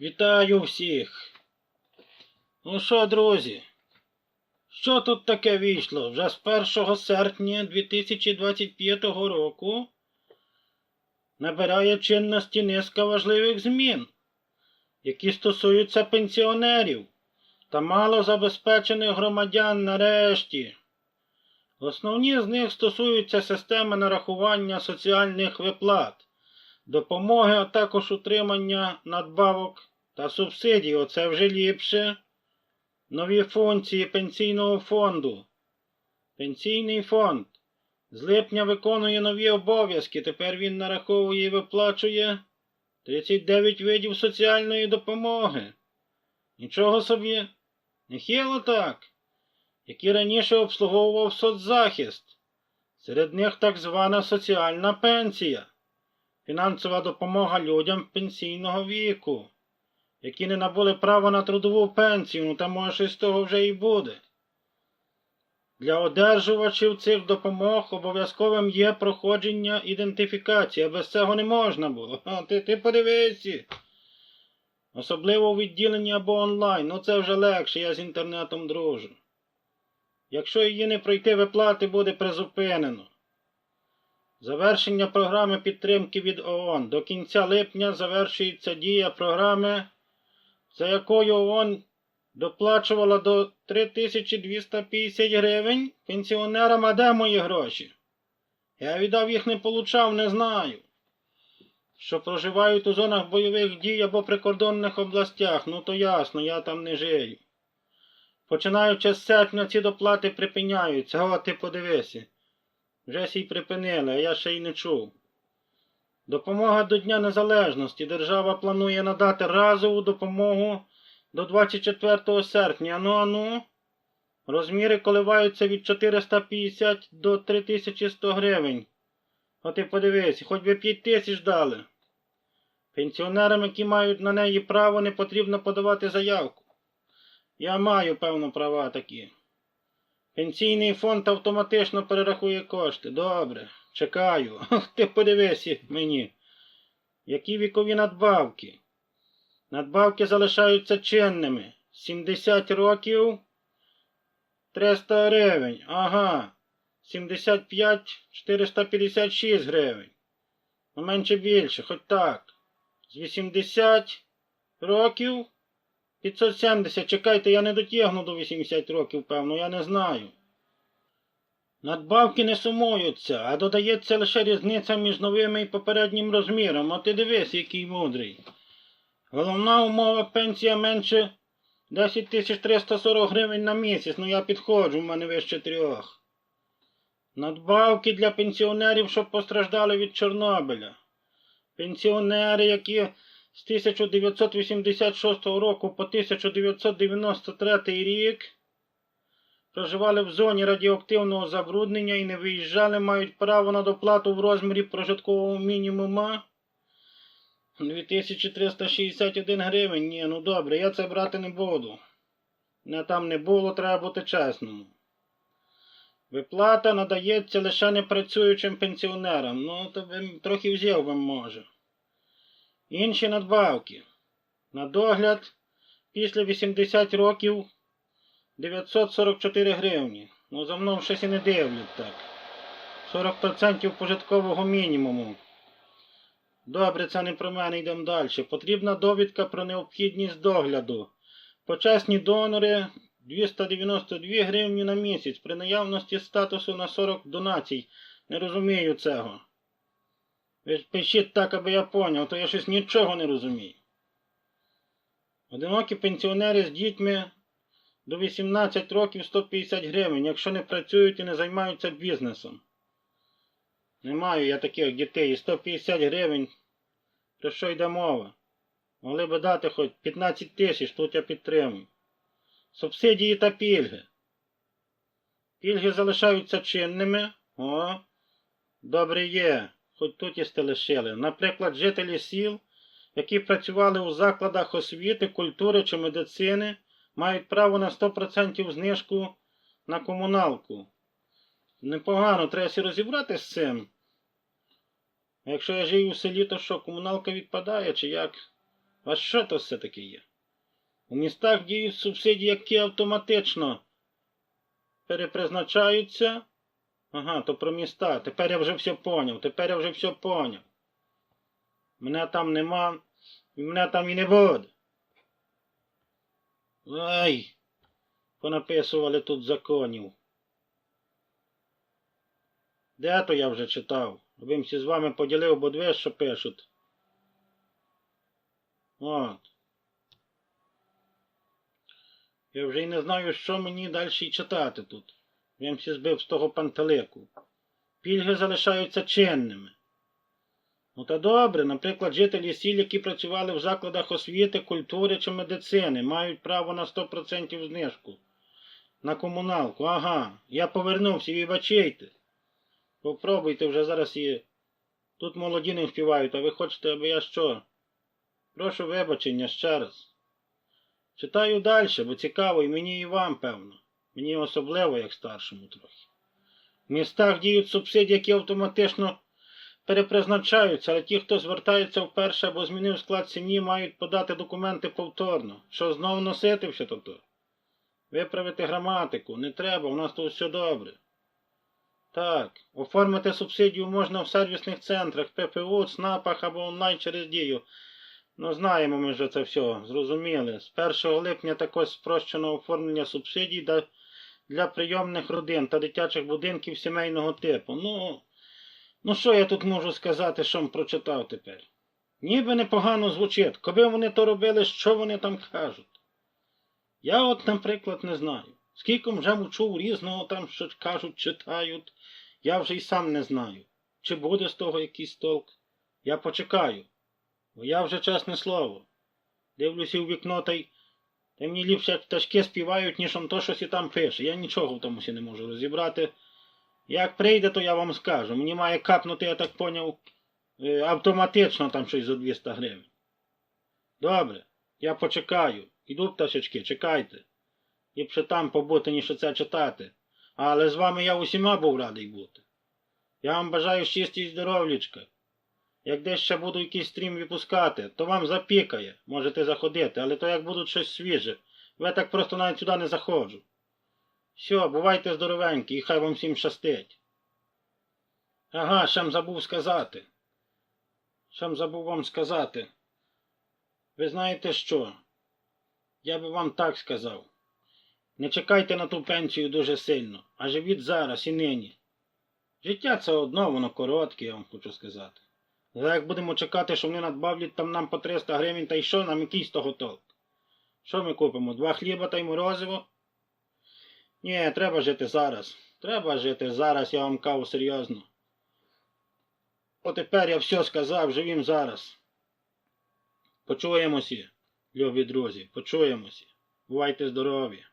Вітаю всіх. Ну що, друзі? Що тут таке вийшло? Вже з 1 серпня 2025 року набирає чинності низка важливих змін, які стосуються пенсіонерів та малозабезпечених громадян нарешті. Основні з них стосуються системи нарахування соціальних виплат допомоги, а також утримання надбавок та субсидій. Оце вже ліпше. Нові функції пенсійного фонду. Пенсійний фонд з липня виконує нові обов'язки. Тепер він нараховує і виплачує 39 видів соціальної допомоги. Нічого собі, нехило так, які раніше обслуговував соцзахист. Серед них так звана соціальна пенсія фінансова допомога людям пенсійного віку, які не набули права на трудову пенсію, ну та може з того вже і буде. Для одержувачів цих допомог обов'язковим є проходження ідентифікації, а без цього не можна було. Ти, ти подивися. Особливо у відділенні або онлайн, ну це вже легше, я з інтернетом дружу. Якщо її не пройти, виплати буде призупинено. Завершення програми підтримки від ООН. До кінця липня завершується дія програми, за якою ООН доплачувала до 3250 гривень пенсіонерам, а де мої гроші? Я віддав їх не получав, не знаю. Що проживають у зонах бойових дій або прикордонних областях, ну то ясно, я там не жию. Починаючи з серпня ці доплати припиняються, о, ти подивися. Вже сій припинили, а я ще й не чув. Допомога до Дня Незалежності. Держава планує надати разову допомогу до 24 серпня. Ану, ану. Розміри коливаються від 450 до 3100 гривень. От ти подивись, хоч би 5 тисяч дали. Пенсіонерам, які мають на неї право, не потрібно подавати заявку. Я маю, певно, права такі. Пенсійний фонд автоматично перерахує кошти. Добре, чекаю. Ти подивися мені. Які вікові надбавки? Надбавки залишаються чинними. 70 років 300 гривень. Ага. 75 456 гривень. Ну менше більше, хоч так. З 80 років 570. Чекайте, я не дотягну до 80 років, певно, я не знаю. Надбавки не сумуються, а додається лише різниця між новими і попереднім розміром. От ти дивись, який мудрий. Головна умова пенсія менше 10 340 гривень на місяць. Ну я підходжу, в мене вище трьох. Надбавки для пенсіонерів, що постраждали від Чорнобиля. Пенсіонери, які з 1986 року по 1993 рік проживали в зоні радіоактивного забруднення і не виїжджали, мають право на доплату в розмірі прожиткового мінімума 2361 гривень. Ні, ну добре, я це брати не буду. Не там не було, треба бути чесному. Виплата надається лише непрацюючим пенсіонерам. Ну, то трохи взяв би може. Інші надбавки. На догляд після 80 років 944 гривні. Ну, за мною щось і не дивлять так. 40% пожиткового мінімуму. Добре, це не про мене йдемо далі. Потрібна довідка про необхідність догляду. Почесні донори 292 гривні на місяць при наявності статусу на 40 донацій. Не розумію цього. Ви пишіть так, аби я поняв, то я щось нічого не розумію. Одинокі пенсіонери з дітьми до 18 років 150 гривень, якщо не працюють і не займаються бізнесом. Не маю я таких дітей і 150 гривень. Про що йде мова? Могли би дати хоч 15 тисяч, тут я підтримую. Субсидії та пільги. Пільги залишаються чинними. О, добре є, хоч тут і лишили. Наприклад, жителі сіл, які працювали у закладах освіти, культури чи медицини, мають право на 100% знижку на комуналку. Непогано, треба сі розібратися з цим. Якщо я живу в селі, то що, комуналка відпадає чи як? А що то все таки є? У містах діють субсидії, які автоматично перепризначаються. Ага, то про міста. Тепер я вже все поняв. Тепер я вже все поняв. Мене там нема, і мене там і не буде. Ай, понаписували тут законів. Де то я вже читав? Аби всі з вами поділив, бо дві, що пишуть. От. Я вже й не знаю, що мені далі читати тут. Я всі збив з того пантелику. Пільги залишаються чинними. Ну та добре, наприклад, жителі сіл, які працювали в закладах освіти, культури чи медицини, мають право на 100% знижку. На комуналку. Ага, я повернувся, вибачайте. Попробуйте вже зараз і. Тут молоді не впівають, а ви хочете, аби я що? Прошу вибачення ще раз. Читаю далі, бо цікаво і мені, і вам, певно. Мені особливо, як старшому трохи. В містах діють субсидії, які автоматично перепризначаються, але ті, хто звертається вперше або змінив склад сім'ї, мають подати документи повторно. Що знову носити все то? Виправити граматику. Не треба, у нас тут все добре. Так, оформити субсидію можна в сервісних центрах, ППУ, ЦНАПах або онлайн через дію. Ну, знаємо ми вже це все, зрозуміли. З 1 липня також спрощено оформлення субсидій для, прийомних родин та дитячих будинків сімейного типу. Ну, ну що я тут можу сказати, що прочитав тепер? Ніби непогано звучить. Коби вони то робили, що вони там кажуть? Я от, наприклад, не знаю. Скільки вже чув різного там, що кажуть, читають, я вже й сам не знаю. Чи буде з того якийсь толк? Я почекаю. Бо я вже чесне слово. Дивлюся у вікно та й. Та мені ліпше як пташки співають, ніж он то щось і там пише. Я нічого в тому не можу розібрати. Як прийде, то я вам скажу. Мені має капнути, я так поняв, е, автоматично там щось за 200 гривень. Добре, я почекаю. Іду, пташечки, чекайте. Ліпше там побути, ніж це читати. Але з вами я усіма був радий бути. Я вам бажаю щастя і здоров'ячка. Як десь ще буду якийсь стрім випускати, то вам запікає, можете заходити, але то як будуть щось свіже. Ви так просто навіть сюди не заходжу. Все, бувайте здоровенькі і хай вам всім щастить. Ага, ще забув сказати. Ще забув вам сказати. Ви знаєте що? Я би вам так сказав. Не чекайте на ту пенсію дуже сильно, а живіть зараз і нині. Життя це одно, воно коротке, я вам хочу сказати. Але як будемо чекати, що вони надбавлять там нам по 300 гривень, та й що нам якийсь того толк? Що ми купимо? Два хліба та й морозиво? Ні, треба жити зараз. Треба жити зараз, я вам кажу серйозно. Отепер я все сказав, живім зараз. Почуємося, любі друзі, почуємося. Бувайте здорові.